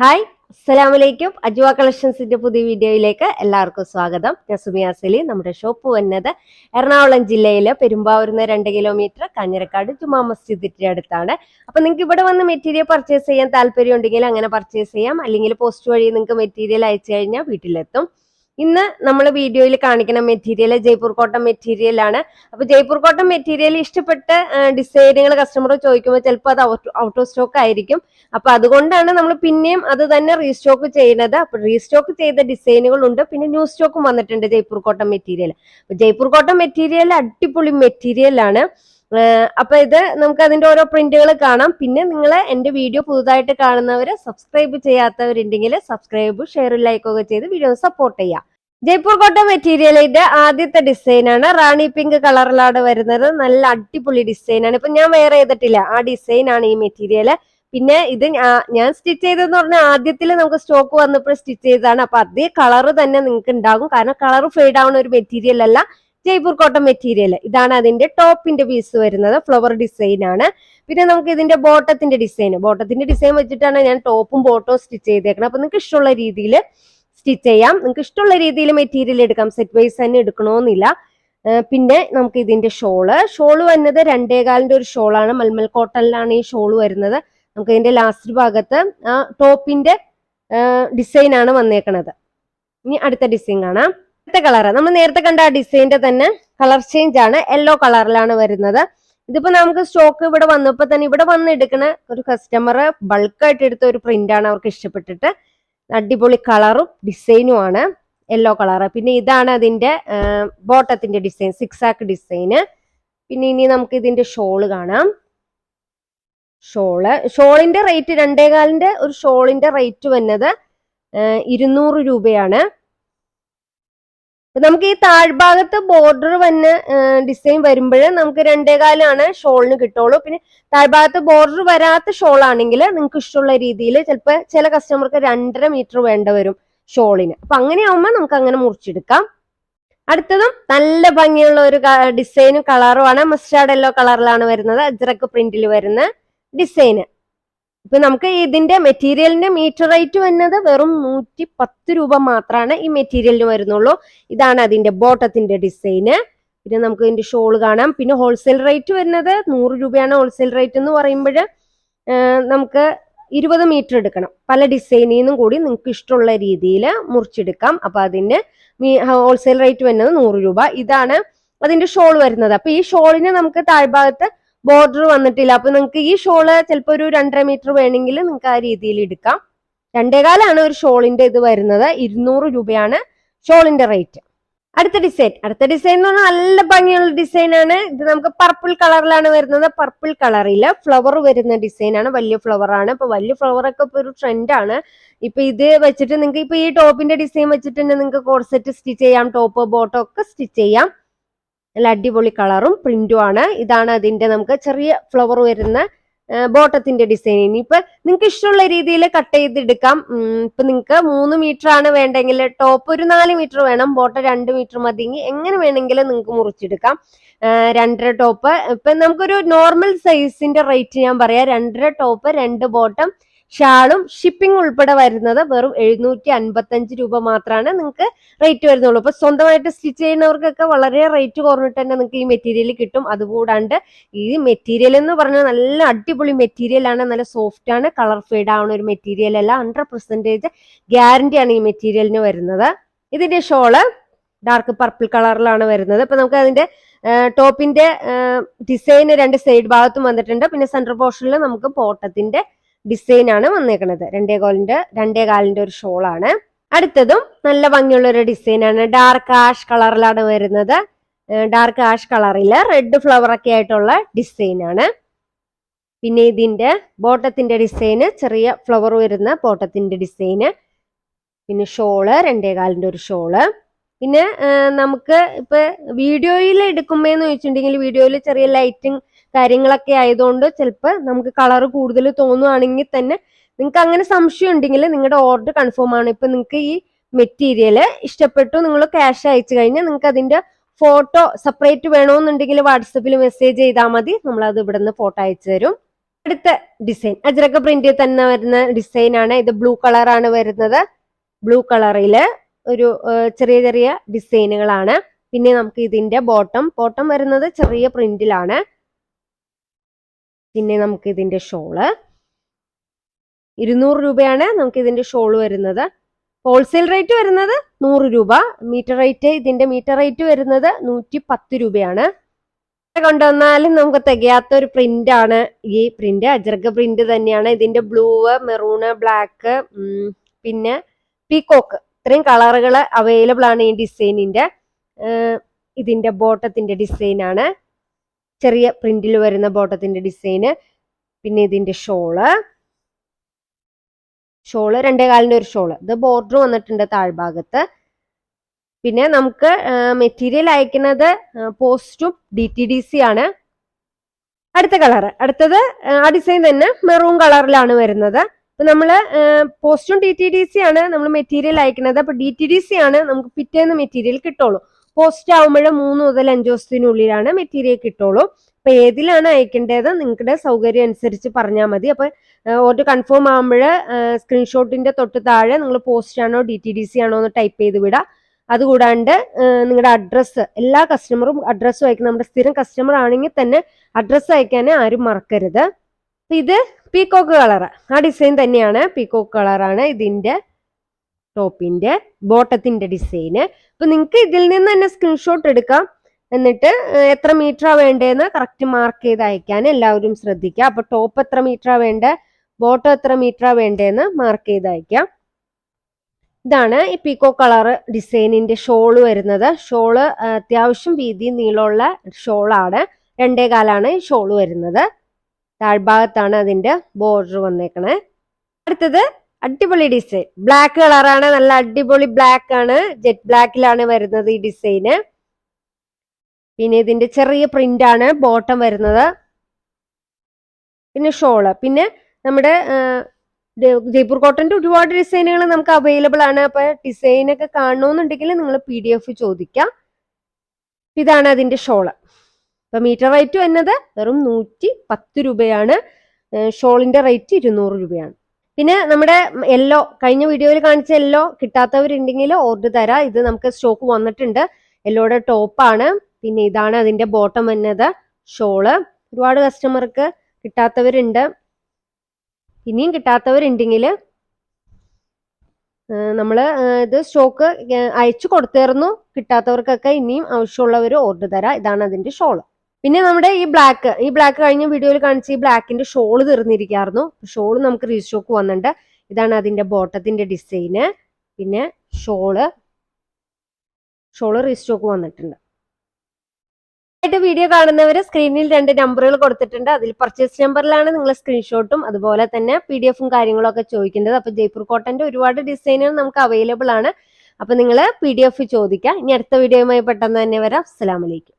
Hi അസ്സലാമലൈക്കും അജ്വ കളക്ഷൻസിന്റെ പുതിയ വീഡിയോയിലേക്ക് എല്ലാവർക്കും സ്വാഗതം. ഞാൻ സുമിയ സലി നമ്മുടെ ഷോപ്പ് വന്നത് എറണാകുളം ജില്ലയിലെ പെരുമ്പാവൂരിന്ന് രണ്ട് കിലോമീറ്റർ കാഞ്ഞിരക്കാട് ജുമാ മസ്ജിദിന്റെ അടുത്താണ്. അപ്പൊ നിങ്ങൾക്ക് ഇവിടെ വന്ന് മെറ്റീരിയൽ പർച്ചേസ് ചെയ്യാൻ താല്പര്യം ഉണ്ടെങ്കിൽ അങ്ങനെ പർച്ചേസ് ചെയ്യാം. അല്ലെങ്കിൽ പോസ്റ്റ് വഴി നിങ്ങൾക്ക് മെറ്റീരിയൽ അയച്ചു കഴിഞ്ഞാൽ വീട്ടിലെത്തും. ഇന്ന് നമ്മൾ വീഡിയോയിൽ കാണിക്കുന്ന മെറ്റീരിയൽ ജയ്പൂർ കോട്ടൺ മെറ്റീരിയൽ ആണ്. അപ്പൊ ജയ്പൂർ കോട്ടൺ മെറ്റീരിയൽ ഇഷ്ടപ്പെട്ട ഡിസൈനുകൾ കസ്റ്റമർ ചോദിക്കുമ്പോൾ ചിലപ്പോൾ അത് ഔട്ട് ഓഫ് സ്റ്റോക്ക് ആയിരിക്കും. അപ്പൊ അതുകൊണ്ടാണ് നമ്മൾ പിന്നെയും അത് തന്നെ റീസ്റ്റോക്ക് ചെയ്യുന്നത്. അപ്പൊ റീസ്റ്റോക്ക് ചെയ്ത ഡിസൈനുകൾ ഉണ്ട്. പിന്നെ ന്യൂ സ്റ്റോക്കും വന്നിട്ടുണ്ട് Jaipur cotton material Jaipur cotton material അടിപൊളി മെറ്റീരിയൽ ആണ്. അപ്പൊ ഇത് നമുക്ക് അതിന്റെ ഓരോ പ്രിന്റുകൾ കാണാം. പിന്നെ നിങ്ങൾ എന്റെ വീഡിയോ പുതുതായിട്ട് കാണുന്നവർ സബ്സ്ക്രൈബ് ചെയ്യാത്തവരുണ്ടെങ്കിൽ സബ്സ്ക്രൈബ് ഷെയർ ലൈക്ക് ഒക്കെ ചെയ്ത് വീഡിയോ സപ്പോർട്ട് ചെയ്യാം. ജയ്പൂർ കോട്ട മെറ്റീരിയലിന്റെ ആദ്യത്തെ ഡിസൈൻ ആണ്. റാണി പിങ്ക് കളറിലാണ് വരുന്നത്. നല്ല അടിപൊളി ഡിസൈൻ ആണ്. ഇപ്പൊ ഞാൻ വേറെ ചെയ്തിട്ടില്ല. ആ ഡിസൈൻ ആണ് ഈ മെറ്റീരിയൽ പിന്നെ ഇത് ഞാൻ സ്റ്റിച്ച് ചെയ്തതെന്ന് പറഞ്ഞാൽ ആദ്യത്തിൽ നമുക്ക് സ്റ്റോക്ക് വന്നപ്പോൾ സ്റ്റിച്ച് ചെയ്തതാണ്. അപ്പൊ അതേ കളർ തന്നെ നിങ്ങൾക്ക് ഉണ്ടാകും. കാരണം കളർ ഫെയ്ഡ് ആവുന്ന ഒരു മെറ്റീരിയൽ അല്ല. ജയ്പൂർ കോട്ടൺ മെറ്റീരിയൽ ഇതാണ് അതിന്റെ ടോപ്പിന്റെ പീസ് വരുന്നത്. ഫ്ലവർ ഡിസൈൻ ആണ്. പിന്നെ നമുക്ക് ഇതിന്റെ ബോട്ടത്തിന്റെ ഡിസൈൻ ബോട്ടത്തിന്റെ ഡിസൈൻ വെച്ചിട്ടാണ് ഞാൻ ടോപ്പും ബോട്ടവും സ്റ്റിച്ച് ചെയ്തേക്കുന്നത് അപ്പൊ നിങ്ങൾക്ക് ഇഷ്ടമുള്ള രീതിയിൽ സ്റ്റിച്ച് ചെയ്യാം. നിങ്ങൾക്ക് ഇഷ്ടമുള്ള രീതിയിൽ മെറ്റീരിയൽ എടുക്കാം. സെറ്റ് വൈസ് തന്നെ എടുക്കണമെന്നില്ല പിന്നെ നമുക്ക് ഇതിന്റെ ഷോൾ ഷോൾ വരുന്നത് രണ്ടേകാലിന്റെ ഒരു ഷോളാണ് മൽമൽ കോട്ടണിലാണ് ഈ ഷോൾ വരുന്നത്. നമുക്ക് ഇതിന്റെ ലാസ്റ്റ് ഭാഗത്ത് ആ ടോപ്പിന്റെ ഡിസൈൻ ആണ് വന്നേക്കണത്. ഇനി അടുത്ത ഡിസൈൻ കാണാം. അടുത്ത കളർ നമ്മൾ നേരത്തെ കണ്ട ആ ഡിസൈനിന്റെ തന്നെ കളർ ചേഞ്ച് ആണ്. യെല്ലോ കളറിലാണ് വരുന്നത്. ഇതിപ്പോ നമുക്ക് സ്റ്റോക്ക് ഇവിടെ വന്നപ്പോ തന്നെ ഇവിടെ വന്ന് എടുക്കുന്ന ഒരു കസ്റ്റമർ ബൾക്കായിട്ട് എടുത്ത ഒരു പ്രിന്റ് ആണ് അവർക്ക് ഇഷ്ടപ്പെട്ടിട്ട്. അടിപൊളി കളറും ഡിസൈനും ആണ്. യെല്ലോ കളർ പിന്നെ ഇതാണ് അതിന്റെ ബോട്ടത്തിന്റെ ഡിസൈൻ സിക്സ് ആക്ക് ഡിസൈന് പിന്നെ ഇനി നമുക്ക് ഇതിന്റെ ഷോൾ കാണാം. ഷോൾ ഷോളിന്റെ റേറ്റ് രണ്ടേകാലിന്റെ ഒരു ഷോളിന്റെ റേറ്റ് വന്നത് ഇരുന്നൂറ് രൂപയാണ്. നമുക്ക് ഈ താഴ്ഭാഗത്ത് ബോർഡർ വന്ന് ഡിസൈൻ വരുമ്പോൾ നമുക്ക് രണ്ടേകാലാണ് ഷോളിന് കിട്ടുള്ളൂ. പിന്നെ താഴ്ഭാഗത്ത് ബോർഡർ വരാത്ത ഷോൾ ആണെങ്കിൽ നിങ്ങൾക്ക് ഇഷ്ടമുള്ള രീതിയിൽ ചിലപ്പോൾ ചില കസ്റ്റമർക്ക് രണ്ടര മീറ്റർ വേണ്ട വരും ഷോളിന്. അപ്പൊ അങ്ങനെ ആവുമ്പോൾ നമുക്ക് അങ്ങനെ മുറിച്ചെടുക്കാം. അടുത്തതും നല്ല ഭംഗിയുള്ള ഒരു ഡിസൈനും കളറുമാണ് മസ്റ്റാർഡ് യെല്ലോ കളറിലാണ് വരുന്നത്. അജ്രക്ക് പ്രിന്റിൽ വരുന്ന ഡിസൈന് ഇപ്പൊ നമുക്ക് ഇതിന്റെ മെറ്റീരിയലിന്റെ മീറ്റർ റേറ്റ് വരുന്നത് വെറും നൂറ്റി പത്ത് രൂപ മാത്രമാണ് ഈ മെറ്റീരിയലിന് വരുന്നുള്ളൂ. ഇതാണ് അതിന്റെ ബോട്ടത്തിന്റെ ഡിസൈന് പിന്നെ നമുക്ക് ഇതിന്റെ ഷോൾ കാണാം. പിന്നെ ഹോൾസെയിൽ റേറ്റ് വരുന്നത് നൂറ് രൂപയാണ് ഹോൾസെയിൽ റേറ്റ് എന്ന് പറയുമ്പോൾ നമുക്ക് ഇരുപത് മീറ്റർ എടുക്കണം. പല ഡിസൈനിൽ നിന്നും കൂടി നിങ്ങൾക്ക് ഇഷ്ടമുള്ള രീതിയിൽ മുറിച്ചെടുക്കാം. അപ്പൊ അതിന് ഹോൾസെയിൽ റേറ്റ് വരുന്നത് നൂറ് രൂപ. ഇതാണ് അതിന്റെ ഷോൾ വരുന്നത്. അപ്പൊ ഈ ഷോളിന് നമുക്ക് താഴ്ഭാഗത്ത് ബോർഡർ വന്നിട്ടില്ല. അപ്പൊ നിങ്ങൾക്ക് ഈ ഷോൾ ചിലപ്പോൾ ഒരു രണ്ടര മീറ്റർ വേണമെങ്കിൽ നിങ്ങൾക്ക് ആ രീതിയിൽ എടുക്കാം. രണ്ടേകാലാണ് ഒരു ഷോളിന്റെ ഇത് വരുന്നത്. ഇരുന്നൂറ് രൂപയാണ് ഷോളിന്റെ റേറ്റ് അടുത്ത ഡിസൈൻ അടുത്ത ഡിസൈൻ എന്ന് പറഞ്ഞാൽ നല്ല ഭംഗിയുള്ള ഡിസൈൻ ആണ്. ഇത് നമുക്ക് പർപ്പിൾ കളറിലാണ് വരുന്നത്. പർപ്പിൾ കളറിൽ ഫ്ലവർ വരുന്ന ഡിസൈൻ ആണ്. വലിയ ഫ്ലവർ ആണ്. ഇപ്പൊ വലിയ ഫ്ലവർ ഒക്കെ ഇപ്പൊ ഒരു ട്രെൻഡ് ആണ്. ഇപ്പൊ ഇത് വെച്ചിട്ട് നിങ്ങൾക്ക് ഇപ്പൊ ഈ ടോപ്പിന്റെ ഡിസൈൻ വെച്ചിട്ട് തന്നെ നിങ്ങൾക്ക് കോർസെറ്റ് സ്റ്റിച്ച് ചെയ്യാം. ടോപ്പ് ബോട്ടോ ഒക്കെ സ്റ്റിച്ച് ചെയ്യാം. നല്ല അടിപൊളി കളറും പ്രിന്റും ആണ്. ഇതാണ് അതിന്റെ നമുക്ക് ചെറിയ ഫ്ലവർ വരുന്ന ബോട്ടത്തിന്റെ ഡിസൈൻ ഇനിയിപ്പൊ നിങ്ങൾക്ക് ഇഷ്ടമുള്ള രീതിയിൽ കട്ട് ചെയ്തെടുക്കാം. ഇപ്പൊ നിങ്ങൾക്ക് മൂന്ന് മീറ്റർ ആണ് വേണ്ടെങ്കിൽ ടോപ്പ് ഒരു നാല് മീറ്റർ വേണം ബോട്ടം രണ്ട് മീറ്റർ മതിയെങ്കിൽ എങ്ങനെ വേണമെങ്കിലും നിങ്ങൾക്ക് മുറിച്ചെടുക്കാം. രണ്ടര ടോപ്പ് ഇപ്പൊ നമുക്കൊരു നോർമൽ സൈസിന്റെ റേറ്റ് ഞാൻ പറയാം. രണ്ടര ടോപ്പ് രണ്ട് ബോട്ടം ഷാളും ഷിപ്പിംഗ് ഉൾപ്പെടെ വരുന്നത് വെറും എഴുന്നൂറ്റി അൻപത്തഞ്ച് രൂപ മാത്രമാണ് നിങ്ങൾക്ക് റേറ്റ് വരുന്നുള്ളൂ. അപ്പൊ സ്വന്തമായിട്ട് സ്റ്റിച്ച് ചെയ്യുന്നവർക്കൊക്കെ വളരെ റേറ്റ് കുറഞ്ഞിട്ട് തന്നെ നിങ്ങൾക്ക് ഈ മെറ്റീരിയൽ കിട്ടും. അതുകൂടാണ്ട് ഈ മെറ്റീരിയൽ എന്ന് പറഞ്ഞാൽ നല്ല അടിപൊളി മെറ്റീരിയൽ ആണ്. നല്ല സോഫ്റ്റ് ആണ്. കളർ ഫെയ്ഡ് ആവുന്ന ഒരു മെറ്റീരിയൽ അല്ല. ഹൺഡ്രഡ് പെർസെന്റേജ് ഗ്യാരണ്ടി ആണ് ഈ മെറ്റീരിയലിന് വരുന്നത്. ഇതിന്റെ ഷോൾ ഡാർക്ക് പർപ്പിൾ കളറിലാണ് വരുന്നത്. അപ്പൊ നമുക്ക് അതിന്റെ ടോപ്പിന്റെ ഡിസൈൻ രണ്ട് സൈഡ് ഭാഗത്തും വന്നിട്ടുണ്ട്. പിന്നെ സെൻട്രൽ പോർഷനിൽ നമുക്ക് പോട്ടത്തിന്റെ ഡിസൈൻ ആണ് വന്നേക്കുന്നത് രണ്ടേ കോലിന്റെ രണ്ടേ കാലിന്റെ ഒരു ഷോൾ ആണ്. അടുത്തതും നല്ല ഭംഗിയുള്ള ഒരു ഡിസൈൻ ആണ് ഡാർക്ക് ആഷ് കളറിലാണ് വരുന്നത്. ഡാർക്ക് ആഷ് കളറിൽ റെഡ് ഫ്ലവർ ഒക്കെ ആയിട്ടുള്ള ഡിസൈൻ ആണ്. പിന്നെ ഇതിന്റെ ബോട്ടത്തിന്റെ ഡിസൈന് ചെറിയ ഫ്ലവർ വരുന്ന ബോട്ടത്തിന്റെ ഡിസൈന് പിന്നെ ഷോൾ രണ്ടേ കാലിന്റെ ഒരു ഷോൾ പിന്നെ നമുക്ക് ഇപ്പൊ വീഡിയോയിൽ എടുക്കുമ്പോന്ന് ചോദിച്ചിട്ടുണ്ടെങ്കിൽ വീഡിയോയിൽ ചെറിയ ലൈറ്റിംഗ് കാര്യങ്ങളൊക്കെ ആയതുകൊണ്ട് ചിലപ്പോൾ നമുക്ക് കളർ കൂടുതൽ തോന്നുവാണെങ്കിൽ തന്നെ നിങ്ങൾക്ക് അങ്ങനെ സംശയം ഉണ്ടെങ്കിൽ നിങ്ങളുടെ ഓർഡർ കൺഫേം ആണ്. ഇപ്പൊ നിങ്ങൾക്ക് ഈ മെറ്റീരിയൽ ഇഷ്ടപ്പെട്ടു നിങ്ങൾ ക്യാഷ് അയച്ചു കഴിഞ്ഞാൽ നിങ്ങൾക്ക് അതിന്റെ ഫോട്ടോ സെപ്പറേറ്റ് വേണമെന്നുണ്ടെങ്കിൽ വാട്സപ്പിൽ മെസ്സേജ് ചെയ്താൽ മതി. നമ്മൾ അത് ഇവിടെ നിന്ന് ഫോട്ടോ അയച്ചു തരും. അടുത്ത ഡിസൈൻ അജ്രക പ്രിന്റിൽ തന്നെ വരുന്ന ഡിസൈൻ ആണ്. ഇത് ബ്ലൂ കളറാണ് വരുന്നത്. ബ്ലൂ കളറിൽ ഒരു ചെറിയ ചെറിയ ഡിസൈനുകളാണ് പിന്നെ നമുക്ക് ഇതിന്റെ ബോട്ടം ബോട്ടം വരുന്നത് ചെറിയ പ്രിന്റിലാണ് പിന്നെ നമുക്ക് ഇതിന്റെ ഷോൾ. ഇരുന്നൂറ് രൂപയാണ് നമുക്ക് ഇതിന്റെ ഷോൾ വരുന്നത്. ഹോൾസെയിൽ റേറ്റ് വരുന്നത് നൂറ് രൂപ. മീറ്റർ റേറ്റ് ഇതിന്റെ മീറ്റർ റേറ്റ് വരുന്നത് നൂറ്റി പത്ത് രൂപയാണ് കൊണ്ടുവന്നാലും നമുക്ക് തികയാത്ത ഒരു പ്രിന്റ് ആണ്. ഈ പ്രിന്റ് അജർഗ പ്രിന്റ് തന്നെയാണ്. ഇതിന്റെ ബ്ലൂ മെറൂണ് ബ്ലാക്ക് പിന്നെ പീകോക്ക് ഇത്രയും കളറുകൾ അവൈലബിൾ ആണ് ഈ ഡിസൈനിന്റെ ഇതിന്റെ ബോട്ടത്തിന്റെ ഡിസൈൻ ആണ്. ചെറിയ പ്രിന്റിൽ വരുന്ന ബോട്ടത്തിന്റെ ഡിസൈന് പിന്നെ ഇതിന്റെ ഷോൾ. ഷോൾ രണ്ടേ കാലിന്റെ ഒരു ഷോൾ. ഇത് ബോർഡർ വന്നിട്ടുണ്ട് താഴ്ഭാഗത്ത്. പിന്നെ നമുക്ക് മെറ്റീരിയൽ അയക്കുന്നത് പോസ്റ്റും ഡി ടി ഡി സി ആണ്. അടുത്ത കളർ അടുത്തത് ആ, ഡിസൈൻ തന്നെ മെറൂൺ കളറിലാണ് വരുന്നത്. ഇപ്പൊ നമ്മൾ പോസ്റ്റും ഡി ടി ഡി സി ആണ് നമ്മൾ മെറ്റീരിയൽ അയക്കുന്നത്. അപ്പൊ ഡി ടി ഡി സി ആണ് നമുക്ക് പിറ്റേന്ന് മെറ്റീരിയൽ കിട്ടുള്ളൂ. പോസ്റ്റ് ആവുമ്പോഴേ മൂന്ന് മുതൽ അഞ്ച് ദിവസത്തിനുള്ളിലാണ് മെറ്റീരിയൽ കിട്ടുള്ളൂ. അപ്പൊ ഏതിലാണ് അയക്കേണ്ടത് നിങ്ങളുടെ സൗകര്യം അനുസരിച്ച് പറഞ്ഞാൽ മതി. അപ്പൊ ഓർഡർ കൺഫേം ആകുമ്പോൾ സ്ക്രീൻഷോട്ടിന്റെ തൊട്ട് താഴെ നിങ്ങൾ പോസ്റ്റ് ആണോ ഡി ടി ഡി സി ആണോ എന്ന് ടൈപ്പ് ചെയ്ത് വിടാം. അതുകൂടാണ്ട് നിങ്ങളുടെ അഡ്രസ്സ് എല്ലാ കസ്റ്റമറും അഡ്രസ്സ് അയക്കും നമ്മുടെ സ്ഥിരം കസ്റ്റമർ ആണെങ്കിൽ തന്നെ അഡ്രസ്സ് അയക്കാൻ ആരും മറക്കരുത്. ഇത് പീക്കോക്ക് കളർ ആ ഡിസൈൻ തന്നെയാണ് പീക്കോക്ക് കളറാണ് ഇതിന്റെ ടോപ്പിന്റെ ബോട്ടത്തിന്റെ ഡിസൈന്. അപ്പൊ നിങ്ങൾക്ക് ഇതിൽ നിന്ന് തന്നെ സ്ക്രീൻഷോട്ട് എടുക്കാം. എന്നിട്ട് എത്ര എത്ര മീറ്ററാ വേണ്ടതെന്ന് കറക്റ്റ് മാർക്ക് ചെയ്ത് അയക്കാൻ എല്ലാവരും ശ്രദ്ധിക്കുക അപ്പൊ ടോപ്പ് എത്ര മീറ്ററാ വേണ്ടേ ബോട്ടം എത്ര മീറ്ററാ വേണ്ടതെന്ന് മാർക്ക് ചെയ്ത് അയക്കാം. ഇതാണ് ഈ പീക്കോ കളർ ഡിസൈനിന്റെ ഷോൾ വരുന്നത്. ഷോൾ അത്യാവശ്യം വീതി നീളമുള്ള ഷോളാണ് രണ്ടേ കാലാണ് ഈ ഷോൾ വരുന്നത്. താഴ്ഭാഗത്താണ് അതിന്റെ ബോർഡർ വന്നേക്കണേ. അടുത്തത് അടിപൊളി ഡിസൈൻ ബ്ലാക്ക് കളറാണ് നല്ല അടിപൊളി ബ്ലാക്ക് ആണ്. ജെറ്റ് ബ്ലാക്കിലാണ് വരുന്നത് ഈ ഡിസൈന് പിന്നെ ഇതിന്റെ ചെറിയ പ്രിന്റ് ആണ് ബോട്ടം വരുന്നത്. പിന്നെ ഷോൾ പിന്നെ നമ്മുടെ ജയ്പൂർ കോട്ടന്റെ ഒരുപാട് ഡിസൈനുകൾ നമുക്ക് അവൈലബിൾ ആണ്. അപ്പൊ ഡിസൈൻ ഒക്കെ കാണണമെന്നുണ്ടെങ്കിൽ നിങ്ങൾ പി ഡി എഫ് ചോദിക്കാം. ഇതാണ് അതിന്റെ ഷോൾ ഇപ്പൊ മീറ്റർ റേറ്റ് വരുന്നത് വെറും നൂറ്റി പത്ത് രൂപയാണ്. ഷോളിന്റെ റേറ്റ് ഇരുന്നൂറ് രൂപയാണ്. പിന്നെ നമ്മുടെ എല്ലോ കഴിഞ്ഞ വീഡിയോയിൽ കാണിച്ച എല്ലോ കിട്ടാത്തവരുണ്ടെങ്കിൽ ഓർഡർ തരാം. ഇത് നമുക്ക് സ്റ്റോക്ക് വന്നിട്ടുണ്ട്. എല്ലോയുടെ ടോപ്പാണ് പിന്നെ ഇതാണ് അതിന്റെ ബോട്ടം വന്നത്. ഷോൾ ഒരുപാട് കസ്റ്റമർക്ക് കിട്ടാത്തവരുണ്ട്. ഇനിയും കിട്ടാത്തവരുണ്ടെങ്കിൽ നമ്മൾ ഇത് സ്റ്റോക്ക് അയച്ചു കൊടുത്തേർന്നു കിട്ടാത്തവർക്കൊക്കെ ഇനിയും ആവശ്യമുള്ളവർ ഓർഡർ തരാം. ഇതാണ് അതിന്റെ ഷോൾ പിന്നെ നമ്മുടെ ഈ ബ്ലാക്ക് ഈ ബ്ലാക്ക് കഴിഞ്ഞ വീഡിയോയിൽ കാണിച്ച ഈ ബ്ലാക്കിന്റെ ഷോൾ തീർന്നിരിക്കായിരുന്നു ഷോൾ നമുക്ക് റീസ്റ്റോക്ക് വന്നിട്ടുണ്ട്. ഇതാണ് അതിന്റെ ബോട്ടത്തിന്റെ ഡിസൈന് പിന്നെ ഷോൾ ഷോൾ റീസ്റ്റോക്ക് വന്നിട്ടുണ്ട്. വീഡിയോ കാണുന്നവർ സ്ക്രീനിൽ രണ്ട് നമ്പറുകൾ കൊടുത്തിട്ടുണ്ട്. അതിൽ പർച്ചേസ് നമ്പറിലാണ് നിങ്ങൾ സ്ക്രീൻഷോട്ടും അതുപോലെ തന്നെ പി ഡി എഫും കാര്യങ്ങളൊക്കെ ചോദിക്കേണ്ടത്. അപ്പൊ ജയ്പൂർ കോട്ടന്റെ ഒരുപാട് ഡിസൈനുകൾ നമുക്ക് അവൈലബിൾ ആണ്. അപ്പൊ നിങ്ങൾ പി ഡി എഫ് ചോദിക്കാം. ഇനി അടുത്ത വീഡിയോയുമായി പെട്ടെന്ന് തന്നെ വരാം. അസ്സലാമലൈക്കും